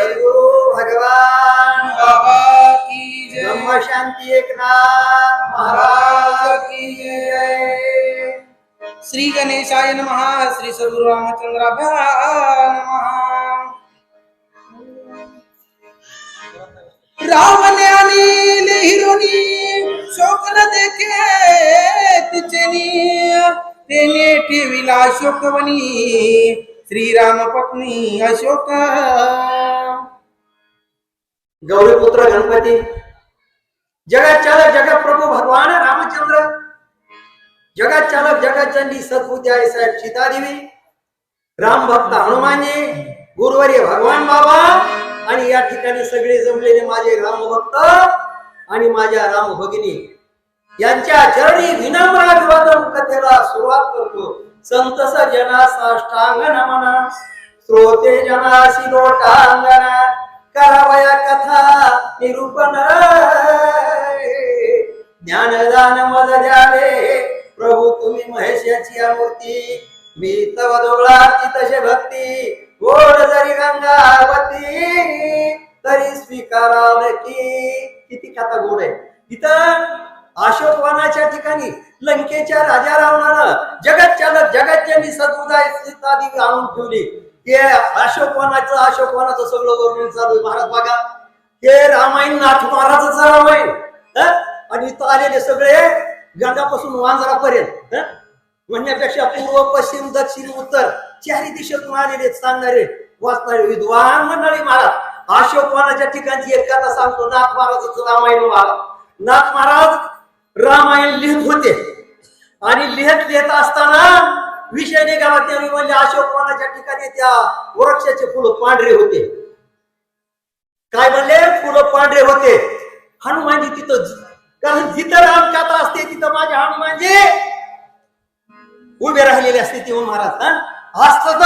सद्गुरु भगवान। बाबा की जय। ब्रह्म शांती एकनाथ महाराज की जय। श्री गणेशाय नमः श्री सद्गुरु रामचंद्राभ्या नमः। रावणे आणि हिरोनी शोक न देखे तिचेनी तेने ठेविला शोकवनी श्रीराम पत्नी अशोक गौरीपुत्र गणपती. जगाचालक चालक जगत प्रभू भगवान रामचंद्र. जगाचालक चालक जगत चंडी सद्बुद्धी साहेब सीतादेवी. राम भक्त हनुमानजी गुरुवर्य भगवान बाबा. आणि या ठिकाणी सगळे जमलेले माझे राम भक्त आणि माझ्या राम भगिनी. यांच्या चरणी विनम्र अभिवादन कथेला सुरुवात करतो. संत सजना साष्टांग नमना श्रोते जनासी लोटांगना करावया कथा निरूपण। ज्ञानदान मज द्यावे प्रभू तुम्ही महेशाची मूर्ती मी तव दोळाची तसे भक्ती गोड जरी गंगावती तरी स्वीकाराल की किती कथा गोड आहे. तिथं अशोकवानाच्या ठिकाणी लंकेच्या राजा रावणानं जगत चालक जगतजनी सदुदाय सीतादी आणून ठेवली ते अशोकवनाचं अशोकवनाचं सगळं वर्णन चालू आहे. महाराज बघा हे रामायण नाथ महाराजाचं रामायण आणि इथं आलेले सगळे गंगापासून वांजरापर्यंत म्हणण्यापेक्षा पूर्व पश्चिम दक्षिण उत्तर चारी दिशेतून आलेले सांगणारे वाचणारे विद्वान मंडळी महाराज. अशोकवनाच्या ठिकाणची एक कथा सांगतो नाथ महाराजाचं रामायण महाराज नाथ महाराज रामायण लिहित होते. आणि लिहित लिहित असताना विषय निघाला त्याने म्हणजे अशोकवानाच्या ठिकाणी त्या वृक्षाचे फुलं पांढरे होते. काय म्हणले? फुलं पांढरे होते. हनुमानजी तिथं कारण जिथं राम कथा असते तिथं माझे हनुमानजी उभे राहिलेले असते तेव्हा हो महाराज असत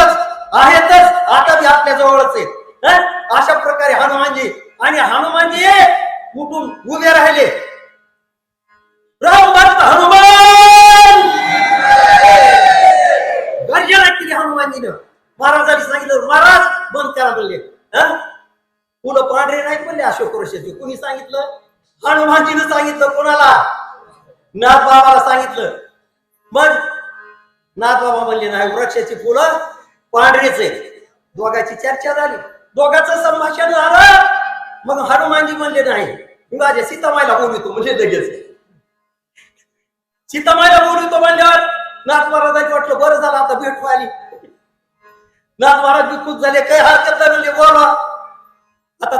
म्हणले पुढं पांढरे नाही म्हणले अशोक वर्षाचे कुणी सांगितलं? हनुमानजीनं सांगितलं कोणाला? नाथ बाबाला सांगितलं. मग नाथ बाबा म्हणले नाही वृक्षाची फुलं पांढरेच आहेत. दोघाची चर्चा झाली. दोघाच संभाषण झालं. मग हनुमानजी म्हणले नाही मी माझ्या सीतामाईला बोलवितो म्हणजे लगेच. सीतामाईला बोलवितो म्हणल्यावर नाथ महाराजांनी वाटलं बरं झालं आता भेट व्हायली नाथ महाराज बी झाले काय हरकत नाही बोला. आता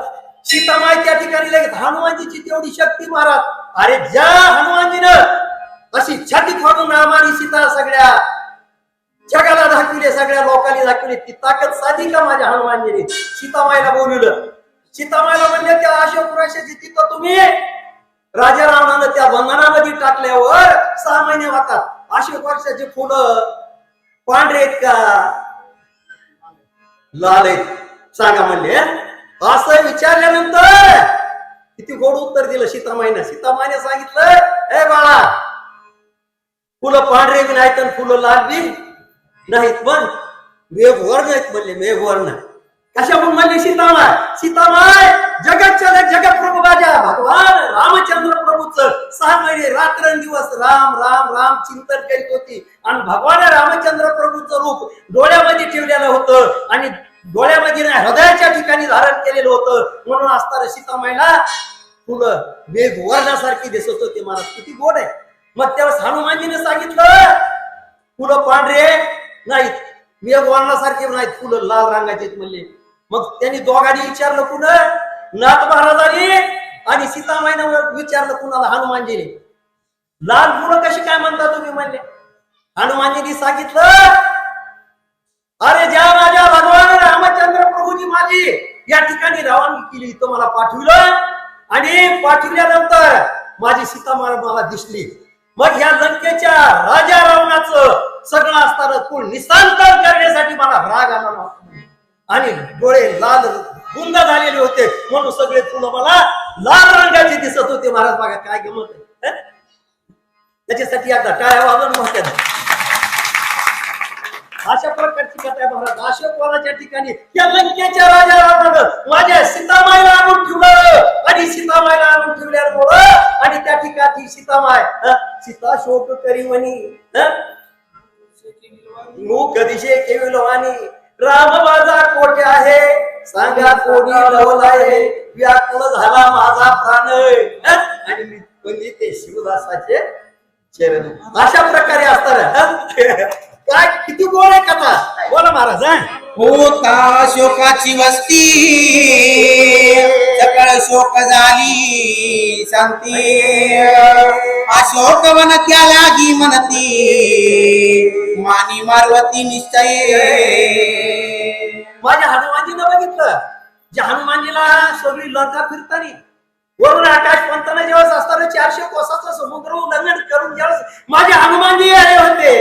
सीतामाई त्या ठिकाणी लगेच हनुमानजीची तेवढी शक्ती महाराज. अरे ज्या हनुमानजीनं. अशी छाती फाडून रामानी सीता सगळ्या जगाला दाखविले सगळ्या लोकांनी दाखविले. ती ताकद साधी का माझ्या हनुमानजीने? सीतामाईला बोलवलं. सीतामाईला म्हणजे त्या अशोक वृक्षाची तिथं तुम्ही. राजा रावणानं त्या बंधनामध्ये टाकल्यावर सहा महिने वाहतात अशोक वर्षाची फुलं पांढरे आहेत का लाल आहेत. सांगा म्हणले असं विचारल्यानंतर किती गोड उत्तर दिलं सीतामाईनं. सीतामाईने सांगितलं ए बाळा फुलं पांढरे बी नाहीत आणि फुलं लाल बी नाहीत पण मेघवर्ण नाहीत म्हणले मेघवर नाही कशामुळे म्हणले सीतामाय सीतामाय जगत चलक जगत प्रभू राजा भगवान रामचंद्र प्रभूच सहा महिने रात्रंदिवस राम राम राम चिंतन करीत होती. आणि भगवान रामचंद्र प्रभूचं रूप डोळ्यामध्ये ठेवलेलं होतं आणि डोळ्यामध्ये नाही हृदयाच्या ठिकाणी धारण केलेलं होतं. म्हणून असताना सीतामाईला फुलं वेग वर्णासारखी दिसत होते. महाराज किती गोड आहे. मग त्यावेळेस हनुमानजीने सांगितलं फुलं पांढरे नाहीत. वेग वर्णासारखे नाहीत. फुलं लाल रंगाचे म्हणले. मग त्यांनी दोघांनी विचारलं कुण नाथ महाराजांनी आणि सीतामाईनं विचारलं कुणाला? हनुमानजीने. लाल मुलं कशी काय म्हणता तुम्ही म्हणले? हनुमानजीने सांगितलं अरे ज्या माझ्या भगवान रामचंद्र प्रभूजी माझी या ठिकाणी रवानगी केली इथं मला पाठविलं आणि पाठविल्यानंतर माझी सीता मला मला दिसली. मग या लंकेच्या राजा रावणाचं सगळं असताना कुळ निस्तांतर करण्यासाठी मला राग आला नव्हता. आणि डोळे लाल गुंद झालेले होते. म्हणून सगळे फुलं मला लाल रंगाचे दिसत होते. महाराज बघा काय गमत त्याच्यासाठी आता काय वाजवून म्हणतात. अशा प्रकारची कथा आहे महाराज. अशोकवानाच्या ठिकाणी? या लंकेच्या राजा रावणानं माझ्या सीतामाईला आणून ठेवलं. आणि सीतामाईला आणून ठेवल्यामुळं आणि त्या ठिकाणी सीतामाय सीता शोक करी म्हणी मुख दिशे केविलो आणि राम सांगा कोणी लवलाय? व्याकुळ झाला माझा प्राण. आणि मी म्हणजे ते शिवदासाचे चरण अशा प्रकारे असतात. काय किती गोड आहे कथा. बोला महाराज होता शोकाची वस्ती. सकळ शोक झाली शांती. अशोक वन त्या लागी म्हणती. मानी मारवती निश्चय. माझ्या हनुमानजीनं बघितलं. जे हनुमानजीला सगळी लंका फिरतानी वरून आकाश पंताना जेव्हा असताना चारशे कोसाचं समुद्र उल्लंघन करून ज्यावेळेस माझे हनुमानजी आले होते.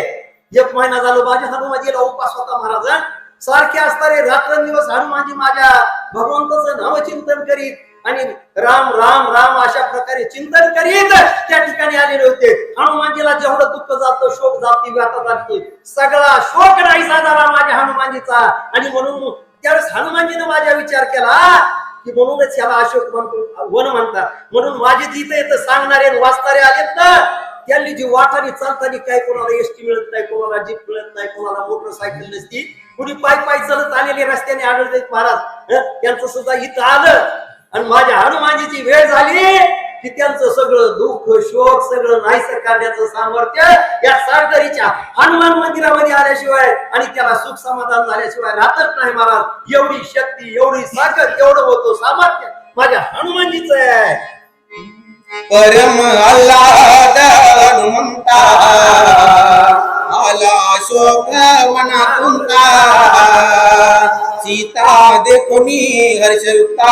एक महिना झालो माझ्या हनुमानजीला उपास होता महाराज सारखे असणारे रात्रंदिवस हनुमानजी माझ्या भगवंताचं नामचिंतन करीत आणि राम राम राम अशा प्रकारे चिंतन करीत त्या ठिकाणी आलेले होते. हनुमानजीला जेवढं दुःख जातं शोक जाती व्यथा जाती सगळा शोक नाहीसा झाला माझ्या हनुमानजीचा. आणि म्हणून त्यावेळेस हनुमानजीने माझा विचार केला की म्हणूनच याला अशोक म्हणतो वन म्हणतात. म्हणून माझे जिथे येतं सांगणारे वाचणारे आलेत ना त्यांनी जी वाटाने चालताना काय कोणाला एसटी मिळत नाही कोणाला जीप मिळत नाही कोणाला मोटरसायकल नसती कुणी पाय पाय चालत आलेले रस्त्याने आढळते महाराज. यांचं त्यांचं सुद्धा इथं आलं. आणि माझ्या हनुमानजीची वेळ झाली की त्यांचं सगळं दुःख शोक सगळं नाहीसं करण्याचं सामर्थ्य या सागरीच्या हनुमान मंदिरामध्ये आल्याशिवाय आणि त्याला सुख समाधान झाल्याशिवाय राहतच नाही महाराज. एवढी शक्ती एवढी सागर एवढं होतो सामर्थ्य माझ्या हनुमानजीचं आहे. परम ते कोणी हर्षयुक्ता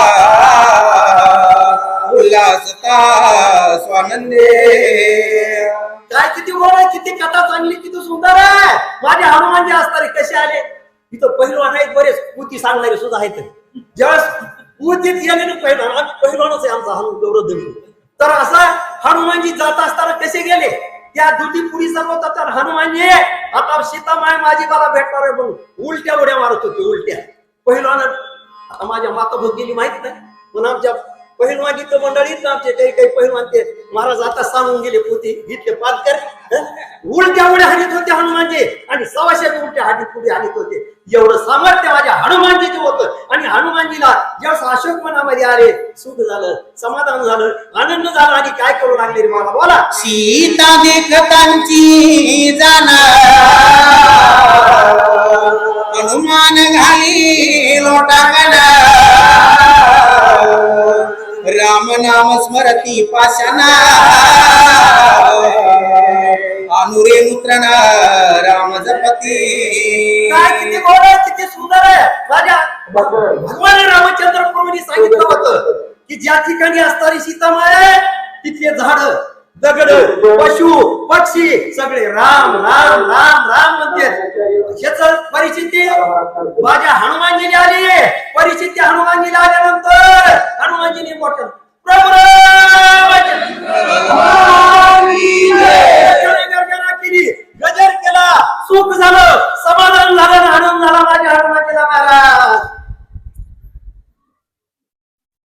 उल्हासता स्वानंदे. काय किती गोड आहे किती कथा चांगली किती सुंदर आहे. माझे हनुमानजी असणारे कसे आले? इथं पहिलवान आहेत बरेच पुती सांगणारे सुद्धा आहेत. ज्यावेळेस पुतीत गेले ना पहिलवान आम्ही पहिलवानच आहे आमचा हनुमान गौरव तर असा हनुमानजी जात असताना कसे गेले? त्या दुधी पुढी सर्वता तर हनुमानजी आता सीतामाय माझी मला भेटणार आहे म्हणून. उलट्या उड्या मारत होते उलट्या. पहिलवान आता माझ्या माता भोग गेली माहीत नाही. पण आमच्या पहिलवानीचं मंडळीत आमचे काही काही पहिलवान ते महाराज आता सांगून गेले पोती घेतले पालकर हं? उलट्या उड्या होते हनुमानजी आणि सव्वाशे उलट्या हानीत पुढे हानीत होते. एवढं सामर्थ्य माझ्या हनुमानजीचे होतं. आणि हनुमानजीला ज्यावेळेस अशोक मनामध्ये आले. सुख झालं समाधान झालं आनंद झाला आणि काय करू लागले रे मला बोला. सीता देखतांची जाणार हनुमान घाली लोटांगणा. राम नाम स्मरती पाशाना। अनुरे मुत्रणा राम जपती काय किती गोड आहे किती सुंदर आहे. राजा भगवान रामचंद्र प्रभूंनी सांगितलं होतं की ज्या ठिकाणी असणारी सीतामाय तिथले झाड दगड पशु पक्षी सगळे राम राम राम राम म्हणते. ह्याच परिस्थिती माझ्या हनुमानजीने आली परिस्थिती हनुमानजीला आल्यानंतर